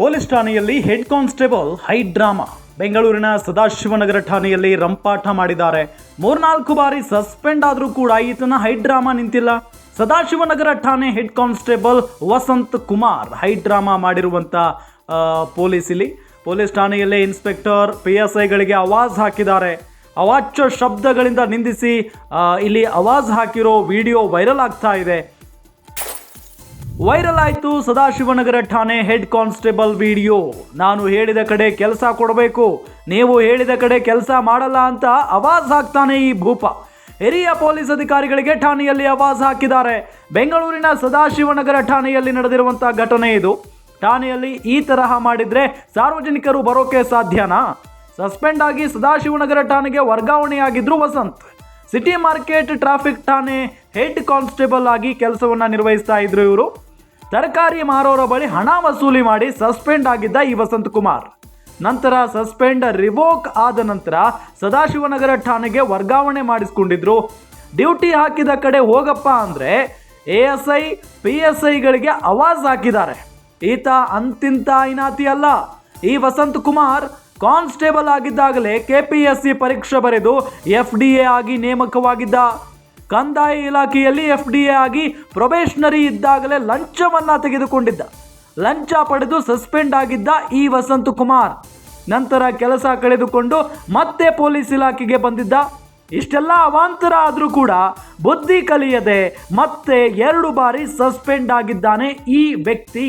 Police ಠಾಣೆಯಲ್ಲಿ head constable high drama ಬೆಂಗಳೂರಿನ ಸದಾಶಿವನಗರ ಠಾಣೆಯಲ್ಲಿ ರಂಪಾಟ ಮಾಡಿದ್ದಾರೆ. ಮೂರ್ನಾಲ್ಕು ಬಾರಿ ಸಸ್ಪೆಂಡ್ ಆದರೂ ಕೂಡ ಈತನ ಹೈ ಡ್ರಾಮಾ ನಿಂತಿಲ್ಲ. ಸದಾಶಿವನಗರ ಠಾಣೆ head constable Vasanth Kumar high drama ಮಾಡಿರುವಂಥ ಪೊಲೀಸ್ ಇಲ್ಲಿ. ಪೊಲೀಸ್ ಠಾಣೆಯಲ್ಲೇ ಇನ್ಸ್ಪೆಕ್ಟರ್ ಪಿ ಎಸ್ ಐಗಳಿಗೆ ಅವಾಜ್ ಹಾಕಿದ್ದಾರೆ. ಅವಾಚ್ಯ ಶಬ್ದಗಳಿಂದ ನಿಂದಿಸಿ ಇಲ್ಲಿ ಅವಾಜ್ ಹಾಕಿರೋ ವಿಡಿಯೋ ವೈರಲ್ ಆಗ್ತಾ ಇದೆ. ವೈರಲ್ ಆಯಿತು ಸದಾಶಿವನಗರ ಠಾಣೆ ಹೆಡ್ ಕಾನ್ಸ್ಟೇಬಲ್ ವಿಡಿಯೋ. ನಾನು ಹೇಳಿದ ಕಡೆ ಕೆಲಸ ಕೊಡಬೇಕು, ನೀವು ಹೇಳಿದ ಕಡೆ ಕೆಲಸ ಮಾಡಲ್ಲ ಅಂತ ಅವಾಜ್ ಹಾಕ್ತಾನೆ ಈ ಭೂಪ. ಹಿರಿಯ ಪೊಲೀಸ್ ಅಧಿಕಾರಿಗಳಿಗೆ ಠಾಣೆಯಲ್ಲಿ ಅವಾಜ್ ಹಾಕಿದ್ದಾರೆ. ಬೆಂಗಳೂರಿನ ಸದಾಶಿವನಗರ ಠಾಣೆಯಲ್ಲಿ ನಡೆದಿರುವಂತಹ ಘಟನೆ ಇದು. ಠಾಣೆಯಲ್ಲಿ ಈ ತರಹ ಮಾಡಿದ್ರೆ ಸಾರ್ವಜನಿಕರು ಬರೋಕೆ ಸಾಧ್ಯನಾ? ಸಸ್ಪೆಂಡ್ ಆಗಿ ಸದಾಶಿವನಗರ ಠಾಣೆಗೆ ವರ್ಗಾವಣೆಯಾಗಿದ್ರು ವಸಂತ್. ಸಿಟಿ ಮಾರ್ಕೆಟ್ ಟ್ರಾಫಿಕ್ ಠಾಣೆ ಹೆಡ್ ಕಾನ್ಸ್ಟೇಬಲ್ ಆಗಿ ಕೆಲಸವನ್ನ ನಿರ್ವಹಿಸ್ತಾ ಇದ್ರು ಇವರು. ತರಕಾರಿ ಮಾರೋರ ಬಳಿ ಹಣ ವಸೂಲಿ ಮಾಡಿ ಸಸ್ಪೆಂಡ್ ಆಗಿದ್ದ ಈ ವಸಂತ್ ಕುಮಾರ್. ನಂತರ ಸಸ್ಪೆಂಡ್ ರಿವೋಕ್ ಆದ ನಂತರ ಸದಾಶಿವನಗರ ಠಾಣೆಗೆ ವರ್ಗಾವಣೆ ಮಾಡಿಸ್ಕೊಂಡಿದ್ರು. ಡ್ಯೂಟಿ ಹಾಕಿದ ಕಡೆ ಹೋಗಪ್ಪ ಅಂದರೆ A S I, P S ಐಗಳಿಗೆ ಅವಾಜ್ ಹಾಕಿದ್ದಾರೆ. ಈತ ಅಂತಿಂತ ಐನಾತಿ ಅಲ್ಲ. ಈ ವಸಂತ್ ಕುಮಾರ್ ಕಾನ್ಸ್ಟೇಬಲ್ ಆಗಿದ್ದಾಗಲೇ ಕೆ ಪಿ ಎಸ್ ಸಿ ಪರೀಕ್ಷೆ ಬರೆದು ಎಫ್ ಡಿ ಎ ಆಗಿ ನೇಮಕವಾಗಿದ್ದ. ಕಂದಾಯ ಇಲಾಖೆಯಲ್ಲಿ ಎಫ್ ಡಿ ಎ ಆಗಿ ಪ್ರೊಬೇಷನರಿ ಇದ್ದಾಗಲೇ ಲಂಚವನ್ನು ತೆಗೆದುಕೊಂಡಿದ್ದ. ಲಂಚ ಪಡೆದು ಸಸ್ಪೆಂಡ್ ಆಗಿದ್ದ ಈ ವಸಂತ ಕುಮಾರ್. ನಂತರ ಕೆಲಸ ಕಳೆದುಕೊಂಡು ಮತ್ತೆ ಪೊಲೀಸ್ ಇಲಾಖೆಗೆ ಬಂದಿದ್ದ. ಇಷ್ಟೆಲ್ಲ ಅವಾಂತರ ಆದರೂ ಕೂಡ ಬುದ್ಧಿ ಕಲಿಯದೆ ಮತ್ತೆ ಎರಡು ಬಾರಿ ಸಸ್ಪೆಂಡ್ ಆಗಿದ್ದಾನೆ ಈ ವ್ಯಕ್ತಿ.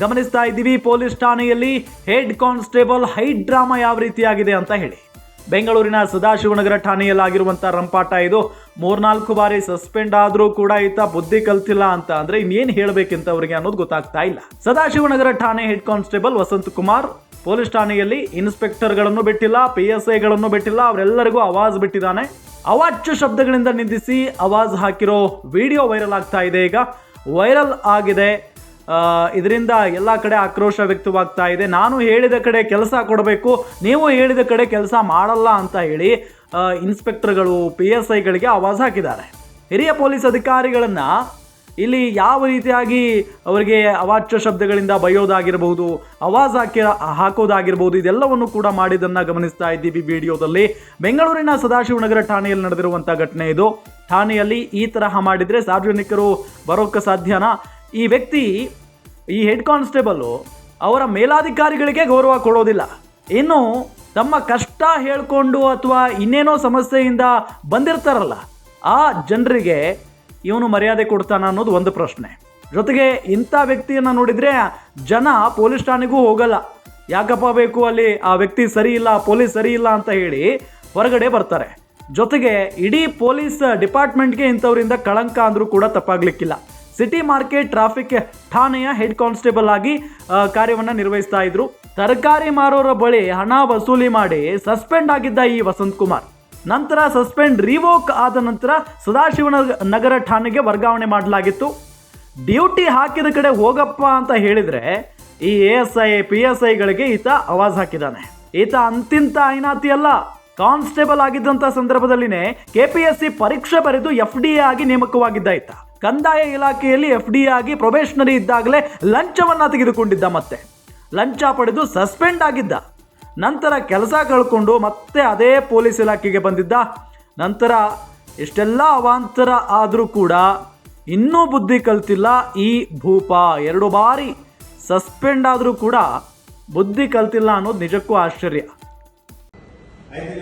ಗಮನಿಸ್ತಾ ಇದ್ದೀವಿ, ಪೊಲೀಸ್ ಠಾಣೆಯಲ್ಲಿ ಹೆಡ್ ಕಾನ್ಸ್ಟೇಬಲ್ ಹೈ ಡ್ರಾಮಾ ಯಾವ ರೀತಿಯಾಗಿದೆ ಅಂತ ಹೇಳಿ. ಬೆಂಗಳೂರಿನ ಸದಾಶಿವನಗರ ಠಾಣೆಯಲ್ಲಾಗಿರುವಂಥ ರಂಪಾಟ ಇದು. ಮೂರ್ನಾಲ್ಕು ಬಾರಿ ಸಸ್ಪೆಂಡ್ ಆದರೂ ಕೂಡ ಈತ ಬುದ್ಧಿ ಕಲ್ತಿಲ್ಲ ಅಂತ ಅಂದರೆ ಇನ್ನೇನು ಹೇಳಬೇಕಂತ ಅವರಿಗೆ ಅನ್ನೋದು ಗೊತ್ತಾಗ್ತಾ ಇಲ್ಲ. ಸದಾಶಿವನಗರ ಠಾಣೆ head constable Vasanth Kumar, police ಠಾಣೆಯಲ್ಲಿ ಇನ್ಸ್ಪೆಕ್ಟರ್ಗಳನ್ನು ಬಿಟ್ಟಿಲ್ಲ ಪಿ ಎಸ್ ಐಗಳನ್ನು ಬಿಟ್ಟಿಲ್ಲ, ಅವರೆಲ್ಲರಿಗೂ ಅವಾಜ್ ಬಿಟ್ಟಿದ್ದಾನೆ. ಅವಾಚ್ಯ ಶಬ್ದಗಳಿಂದ ನಿಂದಿಸಿ ಅವಾಜ್ ಹಾಕಿರೋ ವಿಡಿಯೋ ವೈರಲ್ ಆಗ್ತಾ ಇದೆ ಈಗ. ವೈರಲ್ ಆಗಿದೆ. ಇದರಿಂದ ಎಲ್ಲ ಕಡೆ ಆಕ್ರೋಶ ವ್ಯಕ್ತವಾಗ್ತಾ ಇದೆ. ನಾನು ಹೇಳಿದ ಕಡೆ ಕೆಲಸ ಕೊಡಬೇಕು, ನೀವು ಹೇಳಿದ ಕಡೆ ಕೆಲಸ ಮಾಡಲ್ಲ ಅಂತ ಹೇಳಿ ಇನ್ಸ್ಪೆಕ್ಟರ್ಗಳು, ಪಿ ಎಸ್ ಐಗಳಿಗೆ ಆವಾಜ್ ಹಾಕಿದ್ದಾರೆ. ಹಿರಿಯ ಪೊಲೀಸ್ ಅಧಿಕಾರಿಗಳನ್ನು ಇಲ್ಲಿ ಯಾವ ರೀತಿಯಾಗಿ ಅವರಿಗೆ ಅವಾಚ್ಯ ಶಬ್ದಗಳಿಂದ ಬೈಯೋದಾಗಿರಬಹುದು ಅವಾಜ್ ಹಾಕಿ ಹಾಕೋದಾಗಿರ್ಬೋದು ಇದೆಲ್ಲವನ್ನು ಕೂಡ ಮಾಡಿದ್ದನ್ನು ಗಮನಿಸ್ತಾ ಇದ್ದೀವಿ ವಿಡಿಯೋದಲ್ಲಿ. ಬೆಂಗಳೂರಿನ ಸದಾಶಿವನಗರ ಠಾಣೆಯಲ್ಲಿ ನಡೆದಿರುವಂಥ ಘಟನೆ ಇದು. ಠಾಣೆಯಲ್ಲಿ ಈ ತರಹ ಮಾಡಿದರೆ ಸಾರ್ವಜನಿಕರು ಬರೋಕ್ಕೆ ಸಾಧ್ಯನಾ? ಈ ವ್ಯಕ್ತಿ, ಈ ಹೆಡ್ ಕಾನ್ಸ್ಟೇಬಲ್ಲು ಅವರ ಮೇಲಾಧಿಕಾರಿಗಳಿಗೆ ಗೌರವ ಕೊಡೋದಿಲ್ಲ. ಇನ್ನು ತಮ್ಮ ಕಷ್ಟ ಹೇಳಿಕೊಂಡು ಅಥವಾ ಇನ್ನೇನೋ ಸಮಸ್ಯೆಯಿಂದ ಬಂದಿರ್ತಾರಲ್ಲ, ಆ ಜನರಿಗೆ ಇವನು ಮರ್ಯಾದೆ ಕೊಡ್ತಾನ ಅನ್ನೋದು ಒಂದು ಪ್ರಶ್ನೆ. ಜೊತೆಗೆ ಇಂಥ ವ್ಯಕ್ತಿಯನ್ನು ನೋಡಿದರೆ ಜನ ಪೊಲೀಸ್ ಠಾಣೆಗೂ ಹೋಗಲ್ಲ. ಯಾಕಪ್ಪ ಬೇಕು ಅಲ್ಲಿ ಆ ವ್ಯಕ್ತಿ ಸರಿ ಇಲ್ಲ, ಪೊಲೀಸ್ ಸರಿ ಇಲ್ಲ ಅಂತ ಹೇಳಿ ಹೊರಗಡೆ ಬರ್ತಾರೆ. ಜೊತೆಗೆ ಇಡೀ ಪೊಲೀಸ್ ಡಿಪಾರ್ಟ್ಮೆಂಟ್ಗೆ ಇಂಥವರಿಂದ ಕಳಂಕ ಅಂದರೂ ಕೂಡ ತಪ್ಪಾಗ್ಲಿಕ್ಕಿಲ್ಲ. ಸಿಟಿ ಮಾರ್ಕೆಟ್ ಟ್ರಾಫಿಕ್ ಠಾಣೆಯ ಹೆಡ್ ಕಾನ್ಸ್ಟೇಬಲ್ ಆಗಿ ಕಾರ್ಯವನ್ನು ನಿರ್ವಹಿಸ್ತಾ ಇದ್ರು. ತರಕಾರಿ ಮಾರೋರ ಬಳಿ ಹಣ ವಸೂಲಿ ಮಾಡಿ ಸಸ್ಪೆಂಡ್ ಆಗಿದ್ದ ಈ ವಸಂತ್ ಕುಮಾರ್. ನಂತರ ಸಸ್ಪೆಂಡ್ ರಿವೋಕ್ ಆದ ನಂತರ ಸದಾಶಿವನ ನಗರ ಠಾಣೆಗೆ ವರ್ಗಾವಣೆ ಮಾಡಲಾಗಿತ್ತು. ಡ್ಯೂಟಿ ಹಾಕಿದ ಕಡೆ ಹೋಗಪ್ಪ ಅಂತ ಹೇಳಿದ್ರೆ ಈ A S I, P S ಐಗಳಿಗೆ ಈತ ಆವಾಜ್ ಹಾಕಿದ್ದಾನೆ. ಈತ ಅಂತಿಂತ ಐನಾತಿ ಅಲ್ಲ. ಕಾನ್ಸ್ಟೇಬಲ್ ಆಗಿದ್ದಂಥ ಸಂದರ್ಭದಲ್ಲಿನೇ ಕೆ ಪಿ ಎಸ್ ಸಿ ಪರೀಕ್ಷೆ ಬರೆದು ಎಫ್ ಡಿ ಎ ಆಗಿ ನೇಮಕವಾಗಿದ್ದ ಈತ. ಕಂದಾಯ ಇಲಾಖೆಯಲ್ಲಿ ಎಫ್ ಡಿ ಆಗಿ ಪ್ರೊಬೇಷನರಿ ಇದ್ದಾಗಲೇ ಲಂಚವನ್ನು ತೆಗೆದುಕೊಂಡಿದ್ದ ಮತ್ತೆ. ಲಂಚ ಪಡೆದು ಸಸ್ಪೆಂಡ್ ಆಗಿದ್ದ. ನಂತರ ಕೆಲಸ ಕಳ್ಕೊಂಡು ಮತ್ತೆ ಅದೇ ಪೊಲೀಸ್ ಇಲಾಖೆಗೆ ಬಂದಿದ್ದ. ನಂತರ ಇಷ್ಟೆಲ್ಲ ಅವಾಂತರ ಆದರೂ ಕೂಡ ಇನ್ನೂ ಬುದ್ಧಿ ಕಲ್ತಿಲ್ಲ ಈ ಭೂಪ. ಎರಡು ಬಾರಿ ಸಸ್ಪೆಂಡ್ ಆದರೂ ಕೂಡ ಬುದ್ಧಿ ಕಲ್ತಿಲ್ಲ ಅನ್ನೋದು ನಿಜಕ್ಕೂ ಆಶ್ಚರ್ಯ. ಆಯ್ತು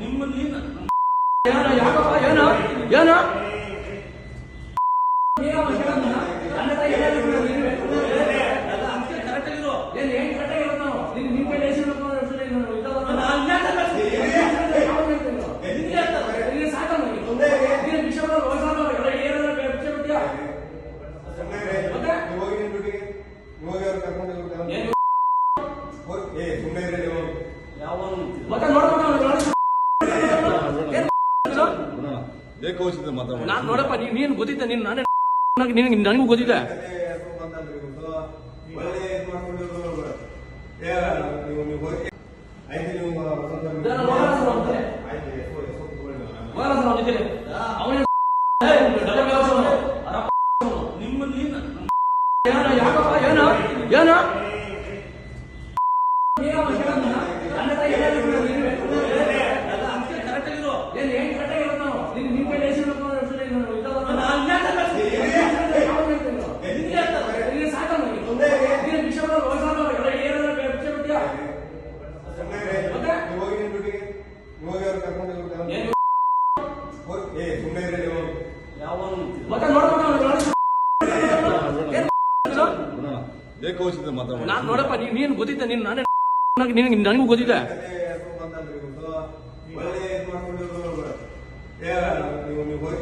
ನೀನು ನೀನು? ನೀನು? ನೀನ್ ನಿನ್ ನೀನು ನಾನು ನೀನು? ನೀನು? ಹೋಗಿ ನಿಮ್ ಡ್ಯೂಟಿಗೆ. ಹೋಗಿ ಅವ್ರು ಕರ್ಕೊಂಡು ಹೋಗಿ. ಸುಮ್ಮನೆ ಇರಲಿ ನೀವು ನಾನ್ ನೋಡಪ್ಪ ನೀನ್ ನೀನ್ ಗೊತ್ತಿದ್ದೆ ನೀನ್ ನಾನೇ ನಿನಗೆ ನನಗೂ ಗೊತ್ತಿದ್ದೆ ಏನ ಏನ ಮಾತಾಡಿ ನಾನ್ ನೋಡಪ್ಪ ನೀನ್ ನೀನ್ ಗೊತ್ತಿದ್ದ ನೀನ್ ನಾನೇ ನಿನಗೆ ನನಗೂ ಗೊತ್ತಿದೆ. ಒಳ್ಳೆ ನೀವು ನೀವು ಹೋಗಿ